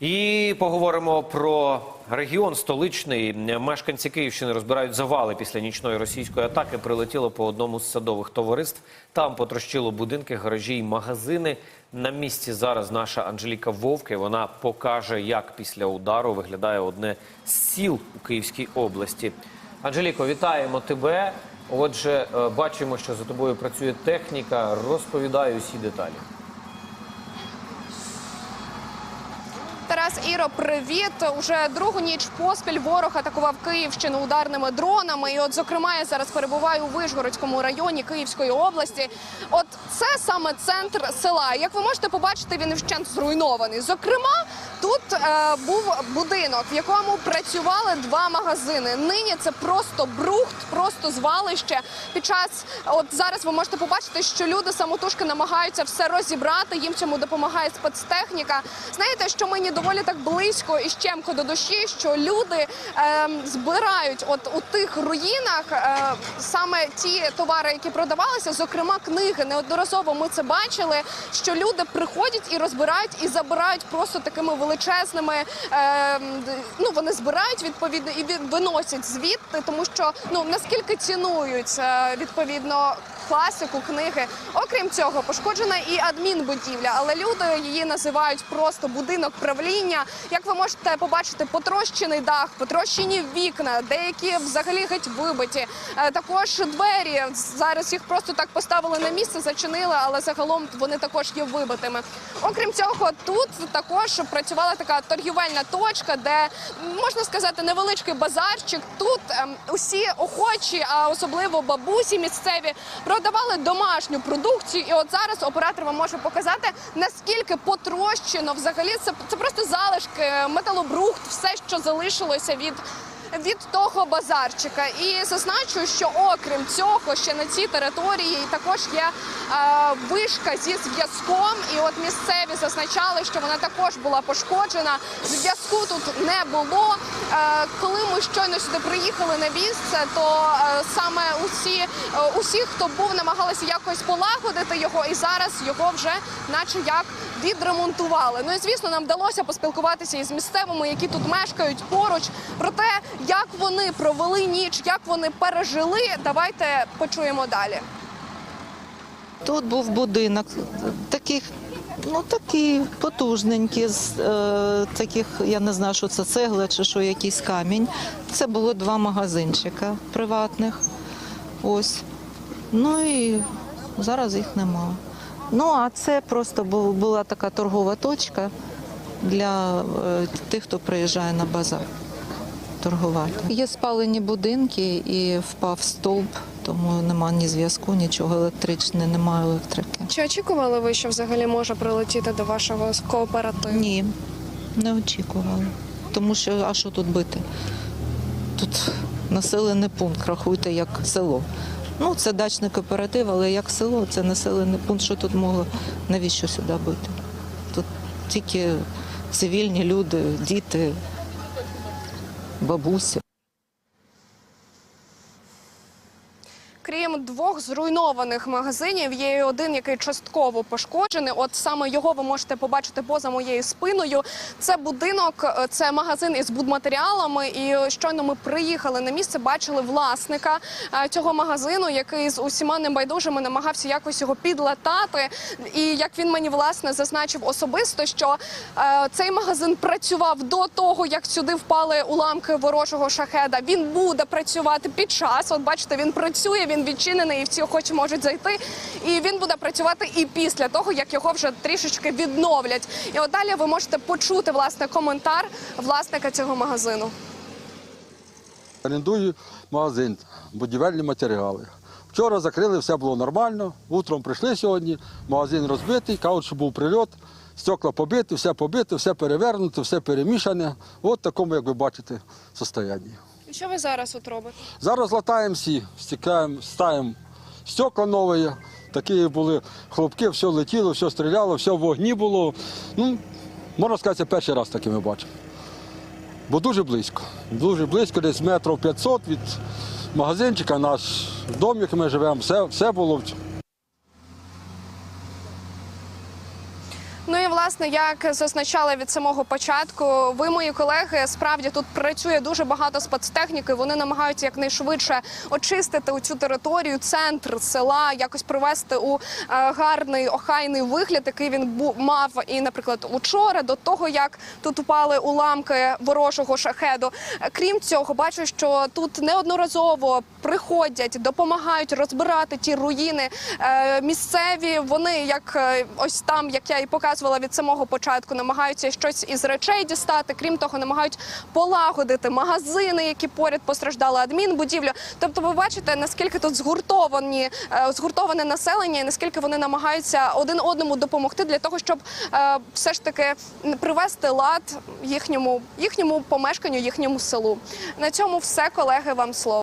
І поговоримо про регіон столичний. Мешканці Київщини розбирають завали після нічної російської атаки. Прилетіло по одному з садових товариств. Там потрощило будинки, гаражі й магазини. На місці зараз наша Анжеліка Вовки. Вона покаже, як після удару виглядає одне з сіл у Київській області. Анжеліко, вітаємо тебе. Отже, е, бачимо, що за тобою працює техніка. Розповідаю усі деталі. Тарас Іро, привіт. Уже другу ніч поспіль ворог атакував Київщину ударними дронами. І, от, зокрема, я зараз перебуваю у Вишгородському районі Київської області. От це саме центр села. Як ви можете побачити, він вщент зруйнований. Зокрема, тут е, був будинок, в якому працювали два магазини. Нині це просто брухт, просто звалище. Під час от зараз ви можете побачити, що люди самотужки намагаються все розібрати. Їм цьому допомагає спецтехніка. Знаєте, що мені доволі так близько і щемко до душі, що люди е, збирають от у тих руїнах е, саме ті товари, які продавалися, зокрема книги. Неодноразово ми це бачили. Що люди приходять і розбирають і забирають просто такими величезними. Е, ну вони збирають відповідно і виносять звідти, тому що ну наскільки цінують е, відповідно класику книги. Окрім цього, пошкоджена і адмінбудівля, але люди її називають просто будинок правління. Як ви можете побачити, потрощений дах, потрощені вікна, деякі взагалі геть вибиті. Е, Також двері зараз їх просто так поставили на місце, зачинили, але загалом вони також є вибитими. Окрім цього, тут також працювала така торгівельна точка, де можна сказати невеличкий базарчик. Тут ем, усі охочі, а особливо бабусі місцеві, продавали домашню продукцію. І от зараз оператор вам може показати, наскільки потрощено взагалі це, це просто залишки, металобрухт, все, що залишилося від. Від того базарчика, і зазначу, що окрім цього, ще на цій території також є е, вишка зі зв'язком. І от місцеві зазначали, що вона також була пошкоджена. Зв'язку тут не було. Е, коли ми щойно сюди приїхали на місце, то е, саме усі, усі, хто був, намагалися якось полагодити його, і зараз його вже, наче як відремонтували. Ну і звісно, нам вдалося поспілкуватися із місцевими, які тут мешкають поруч. Про те, як вони провели ніч, як вони пережили. Давайте почуємо далі. Тут був будинок таких, ну такі потужненькі, з е, таких, я не знаю, що це цегла чи що, якийсь камінь. Це було два магазинчика приватних. Ось. Ну і зараз їх нема. Ну, а це просто бу- була така торгова точка для е, тих, хто приїжджає на базар торгувати. Є спалені будинки і впав стовп, тому нема ні зв'язку, нічого електричне, немає електрики. Чи очікували ви, що взагалі може прилетіти до вашого кооперативу? Ні, не очікували. Тому що, а що тут бити? Тут населений пункт, рахуйте, як село. Ну, це дачний кооператив, але як село, це населений пункт, що тут могло, навіщо сюди бити? Тут тільки цивільні люди, діти, бабусі. Крім двох зруйнованих магазинів, є один, який частково пошкоджений. От саме його ви можете побачити поза моєю спиною. Це будинок, е, це магазин із будматеріалами. І щойно ми приїхали на місце, бачили власника е, цього магазину, який з усіма небайдужими намагався якось його підлатати. І як він мені власне зазначив особисто, що е, цей магазин працював до того, як сюди впали уламки ворожого шахеда. Він буде працювати під час. От бачите, він працює, він відчинений, і всі охочі можуть зайти. І він буде працювати і після того, як його вже трішечки відновлять. І от далі ви можете почути власне коментар власника цього магазину. Орендую магазин, будівельні матеріали. Вчора закрили, все було нормально. Утром прийшли сьогодні, магазин розбитий, кажуть, що був прильот, стекла побиті, все побите, все перевернуто, все перемішане. От такому, як ви бачите, состоянні. І що ви зараз от робите? Зараз латаємо всі, стікаємо, ставимо стекла нові. Такі були хлопки, все летіло, все стріляло, все в вогні було. Ну, можна сказати, перший раз таке ми бачимо. Бо дуже близько. Дуже близько, десь метрів 500 від магазинчика, наш дом, який ми живемо, все, все було. Ну і власне. як зазначали від самого початку, ви, мої колеги, справді тут працює дуже багато спецтехніки. Вони намагаються якнайшвидше очистити цю територію, центр села, якось привести у е, гарний охайний вигляд, який він мав і, наприклад, учора, до того як тут упали уламки ворожого шахеду. Крім цього, бачу, що тут неодноразово приходять, допомагають розбирати ті руїни. Е, Місцеві вони, як е, ось там, як я і показувала від самого початку, намагаються щось із речей дістати. Крім того, намагають полагодити магазини, які поряд постраждали адмінбудівлю. Тобто, ви бачите, наскільки тут згуртовані е, згуртоване населення, і наскільки вони намагаються один одному допомогти для того, щоб е, все ж таки привести лад їхньому їхньому помешканню, їхньому селу. На цьому все, колеги. Вам слово.